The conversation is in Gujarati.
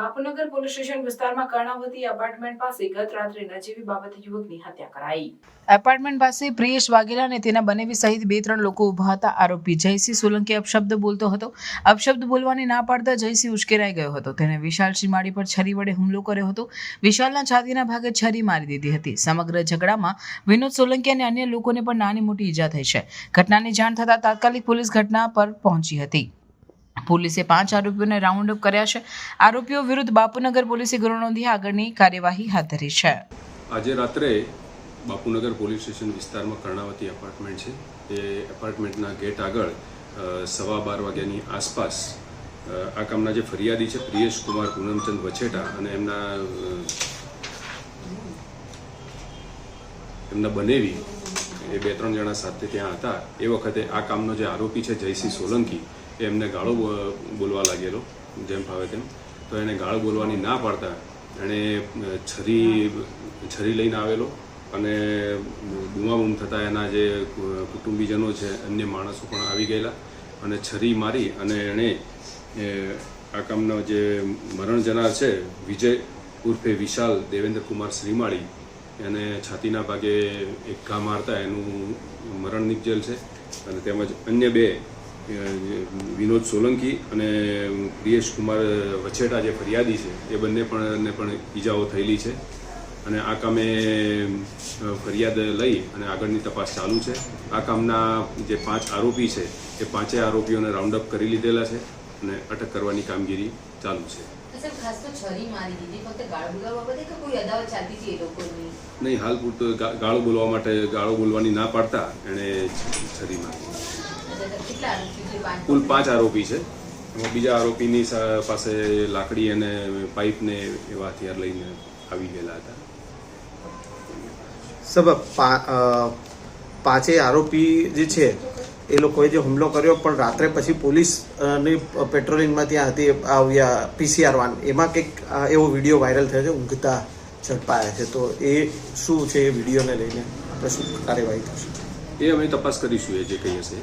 બાપુનગર પોલીસ સ્ટેશન વિસ્તારમાં કર્ણાવતી એપાર્ટમેન્ટ પાસે ગત રાત્રે નજીવી બાબતે યુવકની હત્યા કરાઈ. એપાર્ટમેન્ટ પાસે પ્રિયેશ વાઘેલા અને તેના બનેવી સહિત બે ત્રણ લોકો ઊભા હતા. આરોપી જયસિંહ સોલંકી અપશબ્દ બોલતો હતો. અપશબ્દ બોલવાની ના પાડતા જયસિંહ ઉશ્કેરાઈ ગયો હતો. તેણે વિશાલ માળી પર છરી વડે હુમલો કર્યો હતો. વિશાલના છાતીના ભાગે છરી મારી દીધી હતી. સમગ્ર ઝઘડામાં વિનોદ સોલંકી અને અન્ય લોકોને પણ નાની મોટી ઈજા થઈ છે. ઘટનાની જાણ થતાં તાત્કાલિક પોલીસ ઘટના પર પહોંચી હતી. પોલીસે પાંચ આરોપીઓને રાઉન્ડ અપ કર્યા છે. આરોપીઓ વિરુદ્ધ બાપુનગર પોલીસે ગુનો નોંધી આગળની કાર્યવાહી હાથ ધરી છે. આજે રાત્રે બાપુનગર પોલીસ સ્ટેશન વિસ્તારમાં કર્ણાવતી એપાર્ટમેન્ટ છે. એ એપાર્ટમેન્ટના ગેટ આગળ સવા બાર વાગ્યાની આસપાસ આ કામના જે ફરિયાદી છે, પ્રિયેશ કુમાર પૂનમચંદ વછેટા અને એમના એમના બનેવી એ બે ત્રણ જણા સાથે ત્યાં હતા. એ વખતે આ કામનો જે આરોપી છે જયસિંહ સોલંકી, એ એમને ગાળો બોલવા લાગેલો, જેમ ફાવે તેમ. તો એને ગાળો બોલવાની ના પાડતા એણે છરી છરી લઈને આવેલો અને બૂમાબૂમ થતાં એના જે કુટુંબીજનો છે, અન્ય માણસો પણ આવી ગયેલા અને છરી મારી અને એણે આ કામનો જે મરણ જનાર છે, વિજય ઉર્ફે વિશાલ દેવેન્દ્ર કુમાર શ્રીમાળી એને છાતીના ભાગે એક ઘા મારતા એનું મરણ નિપજેલ છે. અને તેમજ અન્ય બે વિનોદ સોલંકી અને પ્રિયેશ કુમાર વછેટા જે ફરિયાદી છે, એ બંને પણ પણ ઈજાઓ થયેલી છે. અને આ કામે ફરિયાદ લઈ અને આગળની તપાસ ચાલુ છે. આ કામના જે પાંચ આરોપી છે, એ પાંચે આરોપીઓને રાઉન્ડ અપ કરી લીધેલા છે. અને અટક કરવાની કામગીરી ચાલુ છે. સાહેબ ખાસ તો છરી મારી દીધી ફક્ત ગાળ બોલવા બાબતે કે કોઈ અદાવત ચાલતી હતી એ લોકોની? નહીં હાલ પૂરતો ગાળો બોલવા માટે ગાળો બોલવાની ના પાડતા એણે છરી મારી એટલે તો કેટલા આરોપી છે? પાંચ કુલ પાંચ આરોપી છે. બીજા આરોપીની પાસે લાકડી અને પાઇપને એવા હથિયાર લઈને આવી ગયેલા હતા. સબ પા- અ, પાંચેય આરોપી જે છે એ લોકોએ જે હુમલો કર્યો પણ રાત્રે પછી પોલીસની પેટ્રોલિંગમાં ત્યાં હતી આવ્યા પીસીઆર વાન. એમાં કંઈક એવો વીડિયો વાયરલ થયો છે ઊંઘતા ઝડપાયા છે. તો એ શું છે એ વિડીયોને લઈને આપણે શું કાર્યવાહી થશે? એ અમે તપાસ કરીશું એ જે કહી હશે.